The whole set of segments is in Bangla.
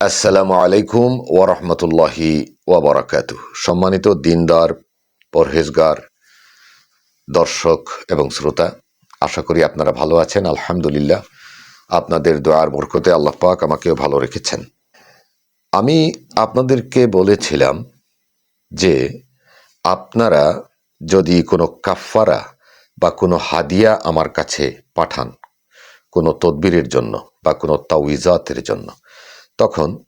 আসসালামু আলাইকুম ওরহমতুল্লাহি ওবরাকাতু সম্মানিত দিনদার, পরহেজগার, দর্শক এবং শ্রোতা, আশা করি আপনারা ভালো আছেন, আলহামদুলিল্লাহ। আপনাদের দোয়ার বরকতে আল্লাহ পাক আমাকেও ভালো রেখেছেন। আমি আপনাদেরকে বলেছিলাম যে আপনারা যদি কোনো কাফফারা বা কোনো হাদিয়া আমার কাছে পাঠান, কোনো তদবিরের জন্য বা কোনো তাউইজাতের জন্য তখন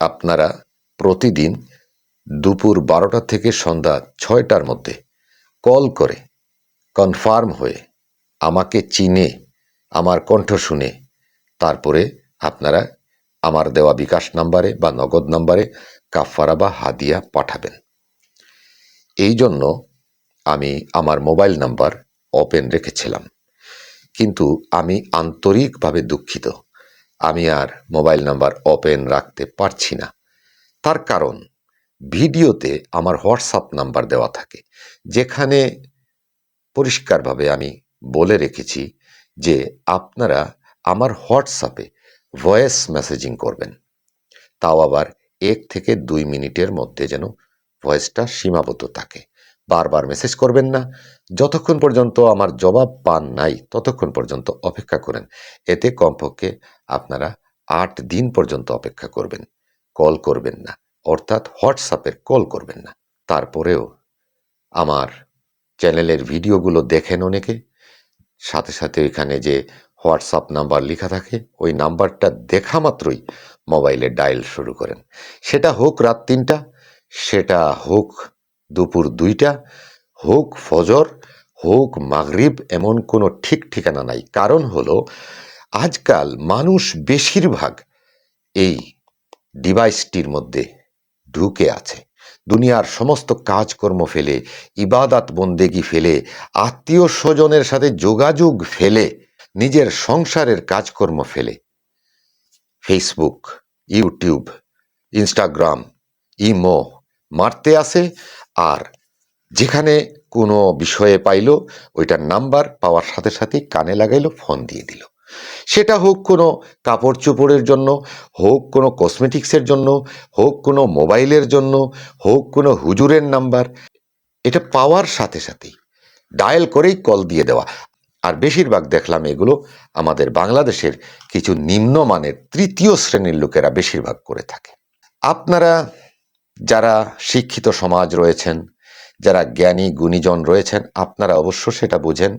আপনারা প্রতিদিন দুপুর বারোটা থেকে সন্ধ্যা ছয়টার মধ্যে কল করে কনফার্ম হয়ে আমাকে চিনে, আমার কণ্ঠ শুনে, তারপরে আপনারা আমার দেওয়া বিকাশ নাম্বারে বা নগদ নাম্বারে কাফারা বা হাদিয়া পাঠাবেন। এই জন্য আমি আমার মোবাইল নাম্বার ওপেন রেখেছিলাম। কিন্তু আমি আন্তরিকভাবে দুঃখিত। আমি আর মোবাইল নাম্বার ওপেন রাখতে পারছি না। তার কারণ, ভিডিওতে আমার হোয়াটসঅ্যাপ নাম্বার দেওয়া থাকে, যেখানে পরিষ্কারভাবে আমি বলে রেখেছি যে আপনারা আমার হোয়াটসঅ্যাপে ভয়েস মেসেজিং করবেন। তাও আবার এক থেকে দুই মিনিটের মধ্যে যেন ভয়েসটা সীমাবদ্ধ থাকে। বারবার মেসেজ করবেন না। যতক্ষণ পর্যন্ত আমার জবাব পান নাই, ততক্ষণ পর্যন্ত অপেক্ষা করেন। এতে কমপক্ষে আপনারা আট দিন পর্যন্ত অপেক্ষা করবেন। কল করবেন না। অর্থাৎ হোয়াটসঅ্যাপের কল করবেন না। তারপরেও আমার চ্যানেলের ভিডিওগুলো দেখেন অনেকে। সাথে সাথে ওইখানে যে হোয়াটসঅ্যাপ নাম্বার লেখা থাকে, ওই নাম্বারটা দেখা মাত্রই মোবাইলে ডায়াল শুরু করেন। সেটা হোক রাত তিনটা, সেটা হোক দুপুর দুইটা, হোক ফজর, হোক মাগরিব, এমন কোনো ঠিক ঠিকানা নাই। কারণ হলো, আজকাল মানুষ বেশিরভাগ এই ডিভাইসটির মধ্যে ঢুকে আছে। দুনিয়ার সমস্ত কাজকর্ম ফেলে, ইবাদাত বন্দেগি ফেলে, আত্মীয় স্বজনের সাথে যোগাযোগ ফেলে, নিজের সংসারের কাজকর্ম ফেলে। ফেসবুক ইউটিউব ইনস্টাগ্রাম ইমো মারতে আসে আর। যেখানে কোনো বিষয়ে পাইল, ওইটার নাম্বার পাওয়ার সাথে সাথে কানে লাগাইলো, ফোন দিয়ে দিল। সেটা হোক কোনো কাপড় চোপড়ের জন্য, হোক কোনো কসমেটিক্সের জন্য, হোক কোনো মোবাইলের জন্য, হোক কোনো হুজুরের নাম্বার, এটা পাওয়ার সাথে সাথেই। ডায়াল করেই কল দিয়ে দেওয়া। আর বেশিরভাগ দেখলাম এগুলো আমাদের বাংলাদেশের কিছু নিম্নমানের তৃতীয় শ্রেণির লোকেরা বেশিরভাগ করে থাকে। আপনারা যারা শিক্ষিত সমাজ রয়েছেন, যারা জ্ঞানী গুণীজন রয়েছেন, আপনারা অবশ্য সেটা বুঝেন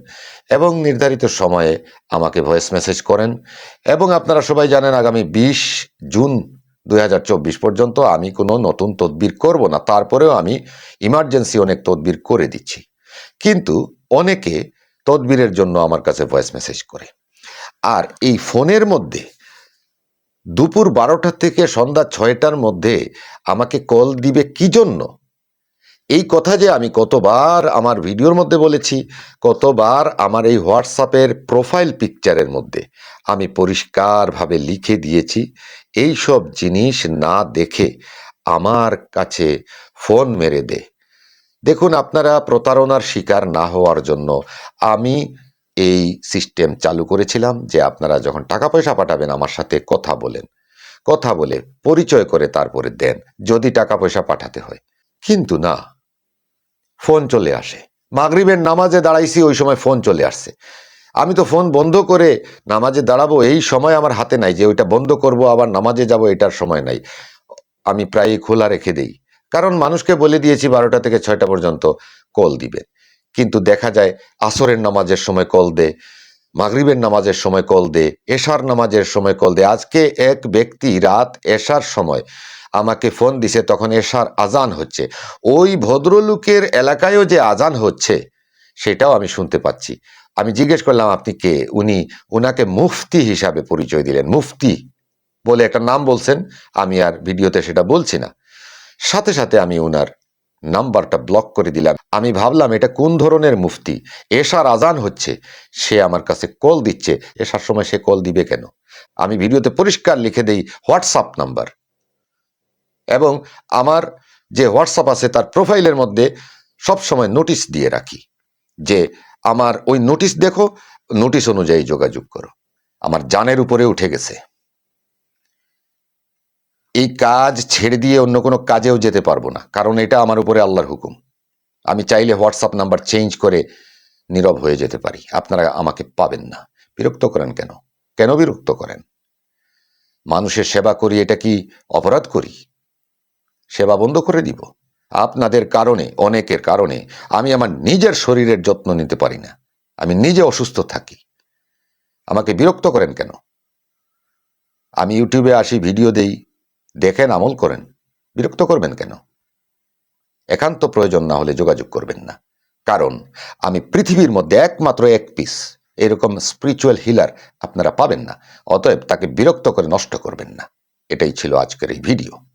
এবং নির্ধারিত সময়ে আমাকে ভয়েস মেসেজ করেন এবং আপনারা সবাই জানেন আগামী বিশ জুন দু হাজার চব্বিশ পর্যন্ত আমি কোনো নতুন তদবির করব না। তারপরেও আমি ইমার্জেন্সি অনেক তদবির করে দিচ্ছি। কিন্তু অনেকে তদবিরের জন্য আমার কাছে ভয়েস মেসেজ করে। আর এই ফোনের মধ্যে দুপুর বারোটা থেকে সন্ধ্যা ছয়টার মধ্যে আমাকে কল দিবে কি জন্য? এই কথা যে আমি কতবার আমার ভিডিওর মধ্যে বলেছি, কতবার আমার এই হোয়াটসঅ্যাপের প্রোফাইল পিকচারের মধ্যে আমি পরিষ্কারভাবে লিখে দিয়েছি, এই সব জিনিস না দেখে আমার কাছে ফোন মেরে দে। দেখুন, আপনারা প্রতারণার শিকার না হওয়ার জন্য আমি এই সিস্টেম চালু করেছিলাম যে আপনারা যখন টাকা পয়সা পাঠাবেন আমার সাথে কথা বলেন। কথা বলে পরিচয় করে তারপরে দেন, যদি টাকা পয়সা পাঠাতে হয়। কিন্তু না, ফোন চলে আসে। মাগরিবের নামাজে দাঁড়াইছি, ওই সময় ফোন চলে আসছে। আমি তো ফোন বন্ধ করে নামাজে দাঁড়াবো, এই সময় আমার হাতে নাই যে ওইটা বন্ধ করব, আবার নামাজে যাব, এটার সময় নাই। আমি প্রায়ই খোলা রেখে দেই। কারণ মানুষকে বলে দিয়েছি বারোটা থেকে ছয়টা পর্যন্ত কল দিবেন। কিন্তু দেখা যায় আসরের নামাজের সময় কল দে, মাগরিবের নামাজের সময় কল দে, এশার নামাজের সময় কল দে। আজকে এক ব্যক্তি রাত এশার সময় আমাকে ফোন দিছে, তখন এশার আজান হচ্ছে। ওই ভদ্রলোকের এলাকায়ও যে আজান হচ্ছে, সেটাও আমি শুনতে পাচ্ছি। আমি জিজ্ঞেস করলাম, আপনি কে? উনি উনাকে মুফতি হিসাবে পরিচয় দিলেন। মুফতি বলে একটা নাম বলছেন, আমি আর ভিডিওতে সেটা বলছি না। সাথে সাথে আমি উনার নাম্বারটা ব্লক করে দিলাম। আমি ভাবলাম, এটা কোন ধরনের মুফতি? এশার আজান হচ্ছে। সে আমার কাছে কল দিচ্ছে। এশার সময় সে কল দিবে কেন? আমি ভিডিওতে পরিষ্কার লিখে দেই, হোয়াটসঅ্যাপ নাম্বার। এবং আমার যে হোয়াটসঅ্যাপ আছে, তার প্রোফাইলের মধ্যে সব সময় নোটিশ দিয়ে রাখি যে, আমার ওই নোটিশ দেখো নোটিশ অনুযায়ী যোগাযোগ করো। আমার জানের উপরে উঠে গেছে। এই কাজ ছেড়ে দিয়ে অন্য কোনো কাজেও যেতে পারব না, কারণ এটা আমার উপরে আল্লাহর হুকুম। আমি চাইলে হোয়াটসঅ্যাপ নাম্বার চেঞ্জ করে নীরব হয়ে যেতে পারি। আপনারা আমাকে পাবেন না। বিরক্ত করেন কেন? কেন বিরক্ত করেন? মানুষের সেবা করি, এটা কি অপরাধ করি? সেবা বন্ধ করে দিব? আপনাদের কারণে, অনেকের কারণে আমি আমার নিজের শরীরের যত্ন নিতে পারি না। আমি নিজে অসুস্থ থাকি। আমাকে বিরক্ত করেন কেন? আমি ইউটিউবে আসি, ভিডিও দেই দেখেন, আমল করেন। বিরক্ত করবেন কেন? একান্ত প্রয়োজন না হলে যোগাযোগ করবেন না। কারণ, আমি পৃথিবীর মধ্যে একমাত্র এক পিস এরকম স্পিরিচুয়াল হিলার আপনারা পাবেন না। অতএব তাকে বিরক্ত করে নষ্ট করবেন না। এটাই ছিল আজকের এই ভিডিও